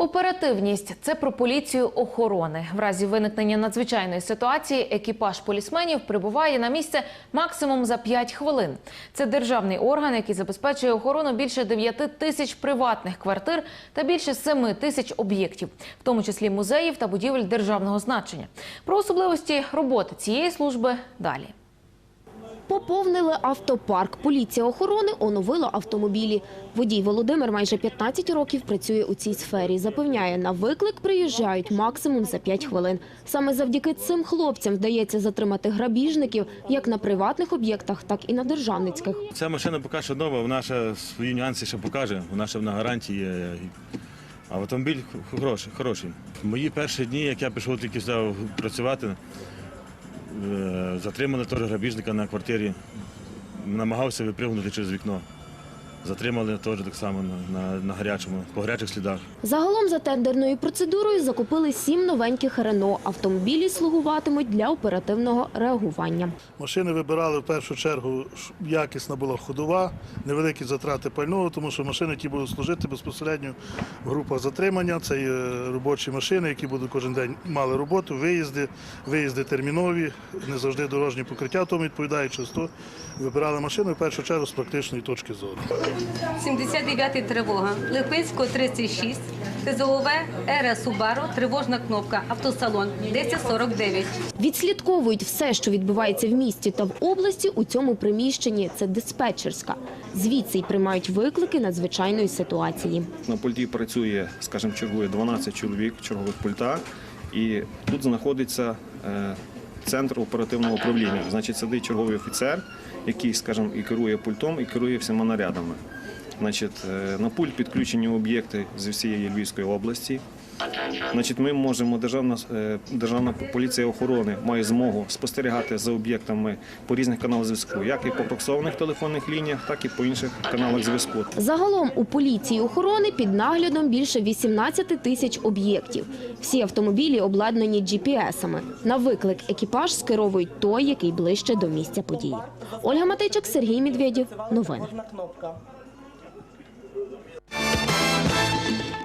Оперативність це про поліцію охорони. В разі виникнення надзвичайної ситуації екіпаж полісменів прибуває на місце максимум за 5 хвилин. Це державний орган, який забезпечує охорону більше 9 тисяч приватних квартир та більше 7 тисяч об'єктів, в тому числі музеїв та будівель державного значення. Про особливості роботи цієї служби далі. Поповнили автопарк. Поліція охорони оновила автомобілі. Водій Володимир майже 15 років працює у цій сфері. Запевняє, на виклик приїжджають максимум за 5 хвилин. Саме завдяки цим хлопцям вдається затримати грабіжників як на приватних об'єктах, так і на державницьких. Ця машина поки що нова, вона ще свої нюанси ще покаже, вона ще на гарантії. А автомобіль хороший, хороший. Мої перші дні, як я пішов тільки сюди працювати, е, затримали теж грабіжника на квартирі. Намагався випригнути через вікно. Затримали теж так само на, на, на гарячому, по гарячих слідах. Загалом за тендерною процедурою закупили сім новеньких Рено. Автомобілі слугуватимуть для оперативного реагування. Машини вибирали в першу чергу, щоб якісна була ходова, невеликі затрати пального, тому що машини ті будуть служити безпосередньо в групах затримання. Це є робочі машини, які будуть кожен день мали роботу, виїзди, виїзди термінові, не завжди дорожні покриття, тому відповідають часто. Вибирали машини в першу чергу з практичної точки зору. 79 тривога. Липинського 36. ТЗОВ Ера Субару. Тривожна кнопка. Автосалон 1049. Відслідковують все, що відбувається в місті та в області у цьому приміщенні. Це диспетчерська. Звідси й приймають виклики надзвичайної ситуації. На пульті працює, скажімо, чергує 12 чоловік чергових пульта, і тут знаходиться е, центр оперативного управління. Значить, сидить черговий офіцер, який, скажімо, і керує пультом, і керує всіма нарядами. Значить, е, на пульт підключені об'єкти з всієї Львівської області. Значить, ми можемо, державна, е, державна поліція охорони має змогу спостерігати за об'єктами по різних каналах зв'язку, як і по проксованих телефонних лініях, так і по інших каналах зв'язку. Загалом у поліції охорони під наглядом більше 18 тисяч об'єктів. Всі автомобілі обладнані GPS-ами. На виклик екіпаж скеровують той, який ближче до місця події. Ольга Матичок, Сергій Медведєв. Новини.